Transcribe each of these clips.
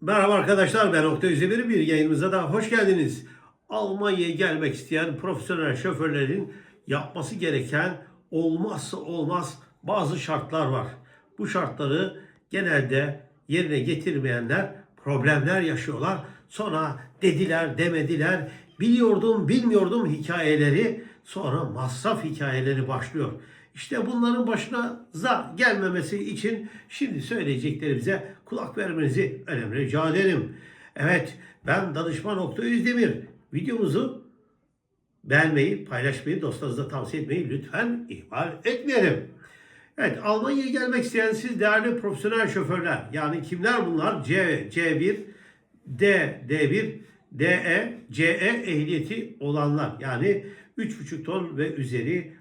Merhaba arkadaşlar ben Oktay Özdemir bir yayınımıza da hoş geldiniz. Almanya'ya gelmek isteyen profesyonel şoförlerin yapması gereken olmazsa olmaz bazı şartlar var. Bu şartları genelde yerine getirmeyenler problemler yaşıyorlar. Sonra dediler demediler biliyordum bilmiyordum hikayeleri sonra masraf hikayeleri başlıyor. İşte bunların başınıza gelmemesi için şimdi söyleyeceklerimize kulak vermenizi önemli rica ederim. Evet ben danışman Oktay Özdemir. Videomuzu beğenmeyi, paylaşmayı, dostlarınıza tavsiye etmeyi lütfen ihmal etmeyelim. Evet Almanya'ya gelmek isteyen siz değerli profesyonel şoförler yani kimler bunlar? C, C1, D, D1, DE, CE ehliyeti olanlar yani 3,5 ton ve üzeri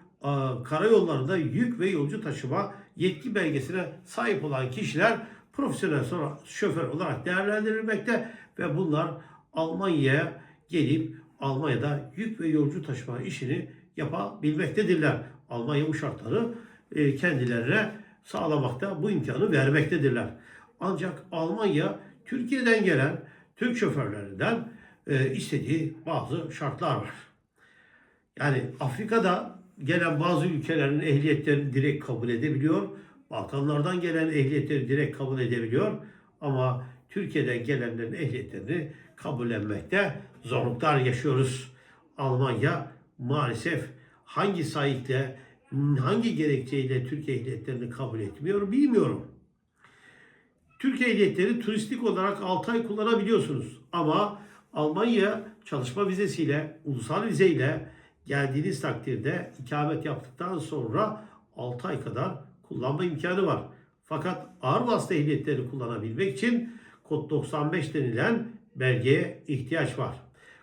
karayollarında yük ve yolcu taşıma yetki belgesine sahip olan kişiler profesyonel şoför olarak değerlendirilmekte ve bunlar Almanya'ya gelip Almanya'da yük ve yolcu taşıma işini yapabilmektedirler. Almanya bu şartları e, kendilerine sağlamakta, bu imkanı vermektedirler. Ancak Almanya Türkiye'den gelen Türk şoförlerinden e, istediği bazı şartlar var. Yani Afrika'da gelen bazı ülkelerin ehliyetlerini direkt kabul edebiliyor. Balkanlardan gelen ehliyetleri direkt kabul edebiliyor. Ama Türkiye'den gelenlerin ehliyetlerini kabullenmekte zorluklar yaşıyoruz. Almanya maalesef hangi sayıkla, hangi gerekçeyle Türkiye ehliyetlerini kabul etmiyor bilmiyorum. Türk ehliyetleri turistik olarak 6 ay kullanabiliyorsunuz. Ama Almanya çalışma vizesiyle, ulusal vizeyle geldiğiniz takdirde ikamet yaptıktan sonra 6 ay kadar kullanma imkanı var. Fakat ağır vasıta ehliyetleri kullanabilmek için kod 95 denilen belgeye ihtiyaç var.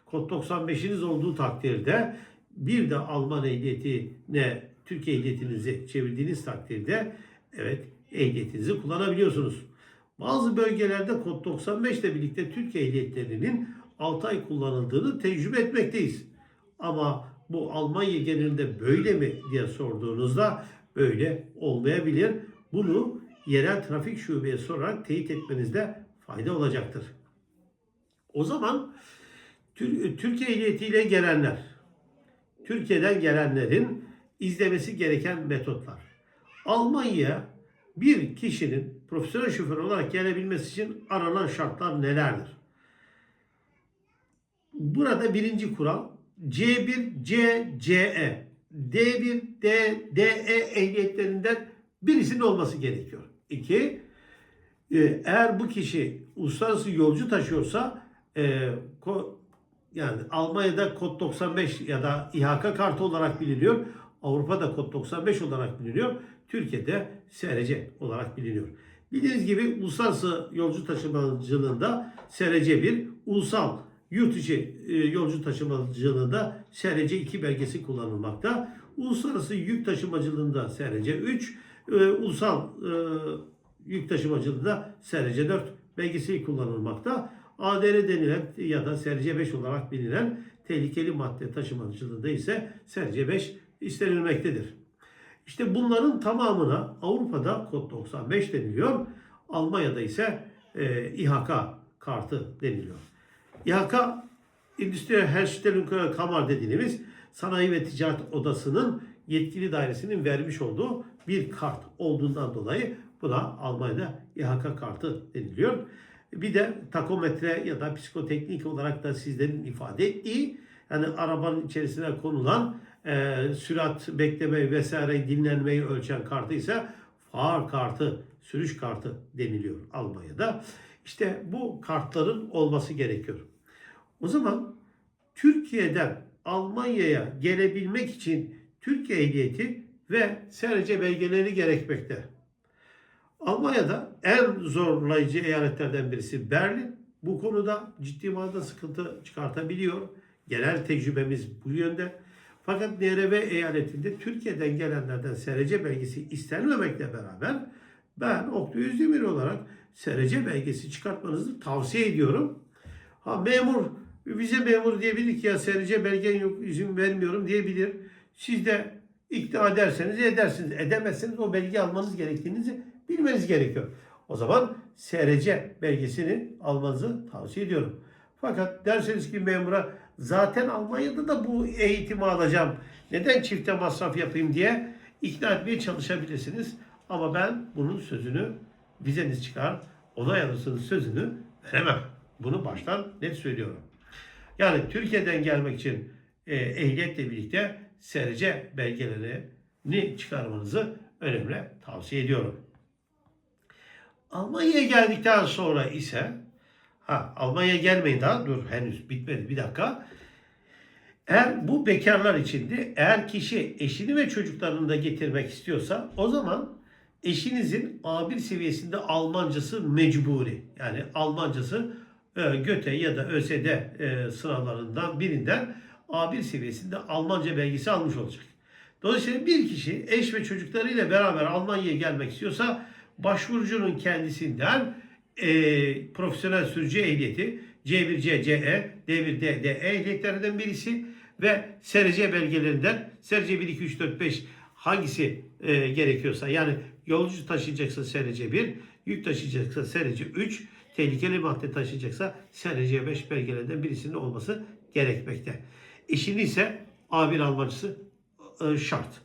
Kod 95'iniz olduğu takdirde bir de Alman ehliyetine Türkiye ehliyetinizi çevirdiğiniz takdirde evet ehliyetinizi kullanabiliyorsunuz. Bazı bölgelerde kod 95 ile birlikte Türkiye ehliyetlerinin 6 ay kullanıldığını tecrübe etmekteyiz. Ama bu Almanya genelinde böyle mi diye sorduğunuzda böyle olmayabilir. Bunu yerel trafik şubeye sorarak teyit etmenizde fayda olacaktır. O zaman Tür- Türkiye ehliyetiyle gelenler, Türkiye'den gelenlerin izlemesi gereken metotlar. Almanya bir kişinin profesyonel şoför olarak gelebilmesi için aranan şartlar nelerdir? Burada birinci kural C1, C, CE, D1, D, DE ehliyetlerinden birisinin olması gerekiyor. İki, e, eğer bu kişi uluslararası yolcu taşıyorsa e, ko- yani Almanya'da kod 95 ya da İHK kartı olarak biliniyor. Avrupa'da kod 95 olarak biliniyor. Türkiye'de SRC olarak biliniyor. Bildiğiniz gibi uluslararası yolcu taşımacılığında SRC 1, ulusal yurt içi e, yolcu taşımacılığında SRC 2 belgesi kullanılmakta. Uluslararası yük taşımacılığında SRC 3, e, ulusal e, yük taşımacılığında SRC 4 belgesi kullanılmakta. ADR denilen ya da SRC 5 olarak bilinen tehlikeli madde taşımacılığında ise SRC 5 istenilmektedir. İşte bunların tamamına Avrupa'da kod 95 deniliyor. Almanya'da ise e, İHK kartı deniliyor. İHK Endüstri Herstellung Kammer dediğimiz Sanayi ve Ticaret Odası'nın yetkili dairesinin vermiş olduğu bir kart olduğundan dolayı buna Almanya'da İHK kartı deniliyor. Bir de takometre ya da psikoteknik olarak da sizlerin ifade ettiği yani arabanın içerisine konulan e, sürat bekleme vesaire dinlenmeyi ölçen kartı ise far kartı, sürüş kartı deniliyor Almanya'da. İşte bu kartların olması gerekiyor. O zaman Türkiye'den Almanya'ya gelebilmek için Türkiye ehliyeti ve SRC belgeleri gerekmekte. Almanya'da en zorlayıcı eyaletlerden birisi Berlin. Bu konuda ciddi manada sıkıntı çıkartabiliyor. Genel tecrübemiz bu yönde. Fakat NRV eyaletinde Türkiye'den gelenlerden SRC belgesi istenmemekle beraber ben Oktay Özdemir olarak SRC belgesi çıkartmanızı tavsiye ediyorum. Ha memur, vize memuru diyebilir ki ya SRC belgen yok izin vermiyorum diyebilir. Siz de ikna ederseniz edersiniz. Edemezseniz o belgeyi almanız gerektiğinizi bilmeniz gerekiyor. O zaman SRC belgesini almanızı tavsiye ediyorum. Fakat derseniz ki memura zaten Almanya'da da bu eğitimi alacağım. Neden çifte masraf yapayım diye ikna etmeye çalışabilirsiniz. Ama ben bunun sözünü vizeniz çıkar, onay alırsınız sözünü veremem. Bunu baştan net söylüyorum. Yani Türkiye'den gelmek için e, ehliyetle birlikte SRC belgelerini çıkarmanızı önemli tavsiye ediyorum. Almanya'ya geldikten sonra ise ha Almanya'ya gelmeyin daha dur henüz bitmedi bir dakika. Eğer bu bekarlar içinde eğer kişi eşini ve çocuklarını da getirmek istiyorsa o zaman eşinizin A1 seviyesinde Almancası mecburi. Yani Almancası GÖTE ya da ÖSD e, sınavlarından birinden A1 seviyesinde Almanca belgesi almış olacak. Dolayısıyla bir kişi eş ve çocuklarıyla beraber Almanya'ya gelmek istiyorsa başvurucunun kendisinden e, profesyonel sürücü ehliyeti C1C, CE, D1, D, DE ehliyetlerinden birisi ve SRC belgelerinden SRC 1, 2, 3, 4, 5 hangisi e, gerekiyorsa yani yolcu taşıyacaksa SRC 1, yük taşıyacaksa SRC 3, tehlikeli madde taşıyacaksa SRC 5 belgelerinden birisinin olması gerekmekte. Eşinin ise A1 Almancısı e, şart.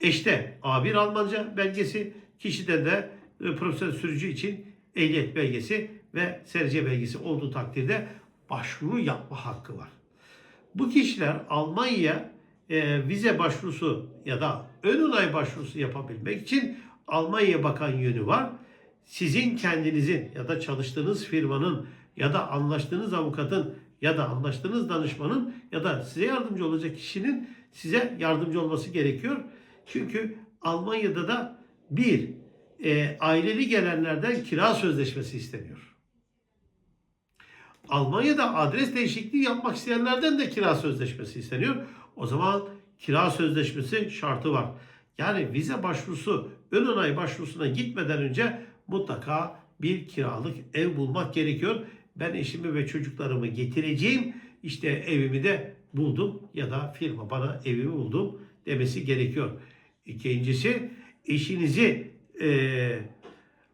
Eşte A1 Almanca belgesi, kişide de e, profesyonel sürücü için ehliyet belgesi ve SRC belgesi olduğu takdirde başvuru yapma hakkı var. Bu kişiler Almanya e, vize başvurusu ya da ön onay başvurusu yapabilmek için Almanya'ya bakan yönü var. Sizin kendinizin ya da çalıştığınız firmanın ya da anlaştığınız avukatın ya da anlaştığınız danışmanın ya da size yardımcı olacak kişinin size yardımcı olması gerekiyor. Çünkü Almanya'da da bir e, aileli gelenlerden kira sözleşmesi isteniyor. Almanya'da adres değişikliği yapmak isteyenlerden de kira sözleşmesi isteniyor. O zaman kira sözleşmesi şartı var. Yani vize başvurusu, ön onay başvurusuna gitmeden önce mutlaka bir kiralık ev bulmak gerekiyor. Ben eşimi ve çocuklarımı getireceğim. İşte evimi de buldum ya da firma bana evimi buldum demesi gerekiyor. İkincisi eşinizi e,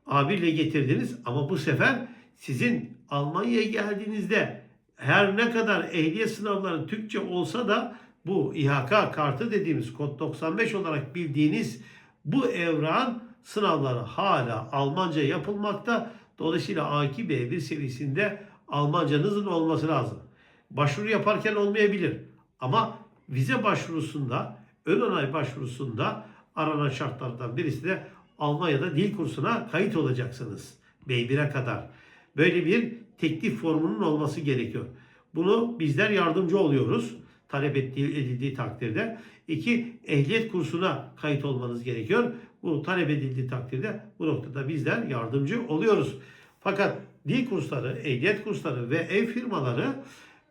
abiyle getirdiniz ama bu sefer sizin Almanya'ya geldiğinizde her ne kadar ehliyet sınavları Türkçe olsa da bu İHK kartı dediğimiz kod 95 olarak bildiğiniz bu evran sınavları hala Almanca yapılmakta. Dolayısıyla A2 B1 seviyesinde Almancanızın olması lazım. Başvuru yaparken olmayabilir. Ama vize başvurusunda, ön onay başvurusunda aranan şartlardan birisi de Almanya'da dil kursuna kayıt olacaksınız. B1'e kadar. Böyle bir teklif formunun olması gerekiyor. Bunu bizler yardımcı oluyoruz. Talep ettiği, edildiği takdirde. İki, ehliyet kursuna kayıt olmanız gerekiyor. Bu talep edildiği takdirde bu noktada bizler yardımcı oluyoruz. Fakat dil kursları, ehliyet kursları ve ev firmaları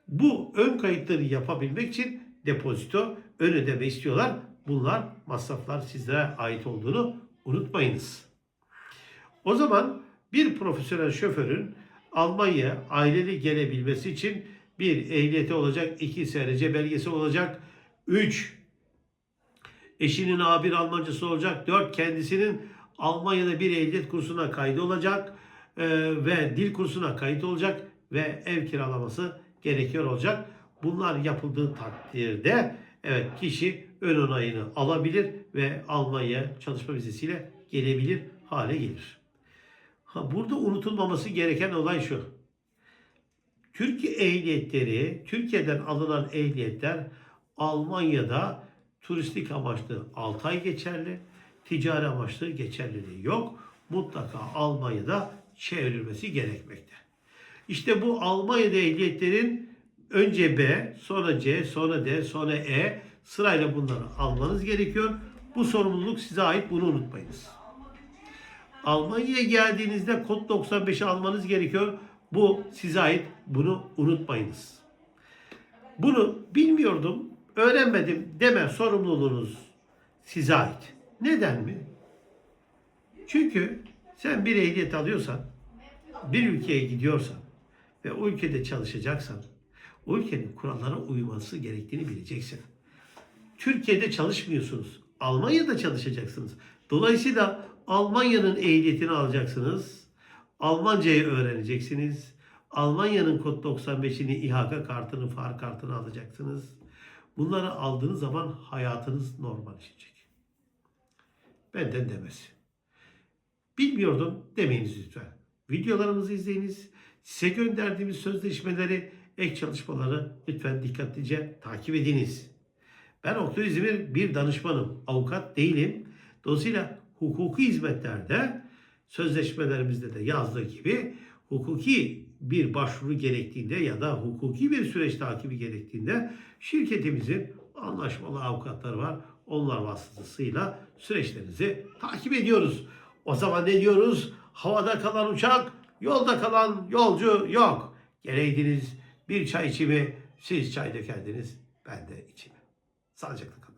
bu ön kayıtları yapabilmek için depozito, ön ödeme istiyorlar. Bunlar masraflar sizlere ait olduğunu unutmayınız. O zaman bir profesyonel şoförün Almanya'ya aileli gelebilmesi için bir ehliyeti olacak, iki SRC belgesi olacak, üç eşinin A1 Almancası olacak, dört kendisinin Almanya'da bir ehliyet kursuna kaydı olacak e, ve dil kursuna kayıt olacak ve ev kiralaması gerekiyor olacak. Bunlar yapıldığı takdirde evet kişi ön onayını alabilir ve Almanya çalışma vizesiyle gelebilir hale gelir. Ha, burada unutulmaması gereken olay şu. Türkiye ehliyetleri, Türkiye'den alınan ehliyetler Almanya'da turistik amaçlı 6 ay geçerli, ticari amaçlı geçerliliği yok. Mutlaka Almanya'da çevrilmesi gerekmekte. İşte bu Almanya'da ehliyetlerin önce B, sonra C, sonra D, sonra E sırayla bunları almanız gerekiyor. Bu sorumluluk size ait bunu unutmayınız. Almanya'ya geldiğinizde kod 95'i almanız gerekiyor. Bu size ait. Bunu unutmayınız. Bunu bilmiyordum, öğrenmedim deme sorumluluğunuz size ait. Neden mi? Çünkü sen bir ehliyet alıyorsan, bir ülkeye gidiyorsan ve o ülkede çalışacaksan, o ülkenin kurallara uyması gerektiğini bileceksin. Türkiye'de çalışmıyorsunuz. Almanya'da çalışacaksınız. Dolayısıyla Almanya'nın ehliyetini alacaksınız. Almancayı öğreneceksiniz. Almanya'nın kod 95'ini, İHK kartını, far kartını alacaksınız. Bunları aldığınız zaman hayatınız normalleşecek. Benden demesi. Bilmiyordum demeyiniz lütfen. Videolarımızı izleyiniz. Size gönderdiğimiz sözleşmeleri, ek çalışmaları lütfen dikkatlice takip ediniz. Ben Oktay İzmir bir danışmanım. Avukat değilim. Dolayısıyla hukuki hizmetlerde sözleşmelerimizde de yazdığı gibi hukuki bir başvuru gerektiğinde ya da hukuki bir süreç takibi gerektiğinde şirketimizin anlaşmalı avukatları var. Onlar vasıtasıyla süreçlerinizi takip ediyoruz. O zaman ne diyoruz? Havada kalan uçak, yolda kalan yolcu yok. Geleydiniz bir çay içimi, siz çay dökerdiniz, ben de içimi. Sağlıcakla kalın.